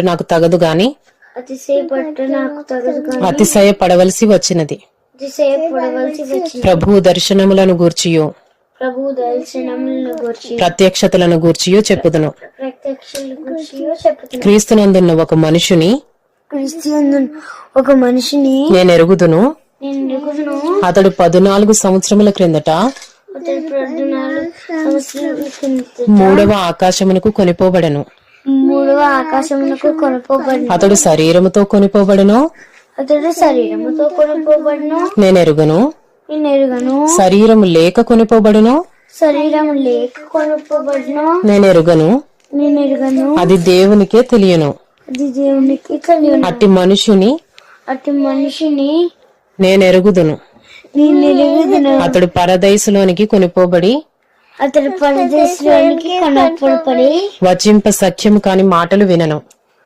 నాకు తగదు గాని కానీ అతిశయపడవలసి వచ్చినది. ప్రభు దర్శనములను గూర్చియు. ప్రత్యక్షతలను గూర్చియు చెప్పుదును. క్రీస్తునందున్న ఒక మనుషుని ఒక మనిషిని నేను ఎరుగుదును. అతడు పదునాలుగు సంవత్సరముల క్రిందట మూడవ ఆకాశమునకు కొనిపోబడెను. ఆకాశమునకు కొనుకోబడిన అతడు శరీరముతో కొనిపోబడెను? అతడు శరీరముతో కొనుకోబడిన. నేను ఎరుగును? నేను ఎరుగను. శరీరము లేక కొనిపోబడును? శరీరం లేక కొనుకోబడిన. నేను ఎరుగను? నేను ఎరుగను. అది దేవునికే తెలియను. అది దేవునికి కలిగిన అట్టి మనుషుని అటు మనిషిని నేను ఎరుగుదును. నేను ఎరుగుదును. అతడు పరదైసులోనికి కొనిపోబడి అతడు పరదేశంలోనికి కనపడపడి వచింప సఖ్యము కాని మాటలు వినను.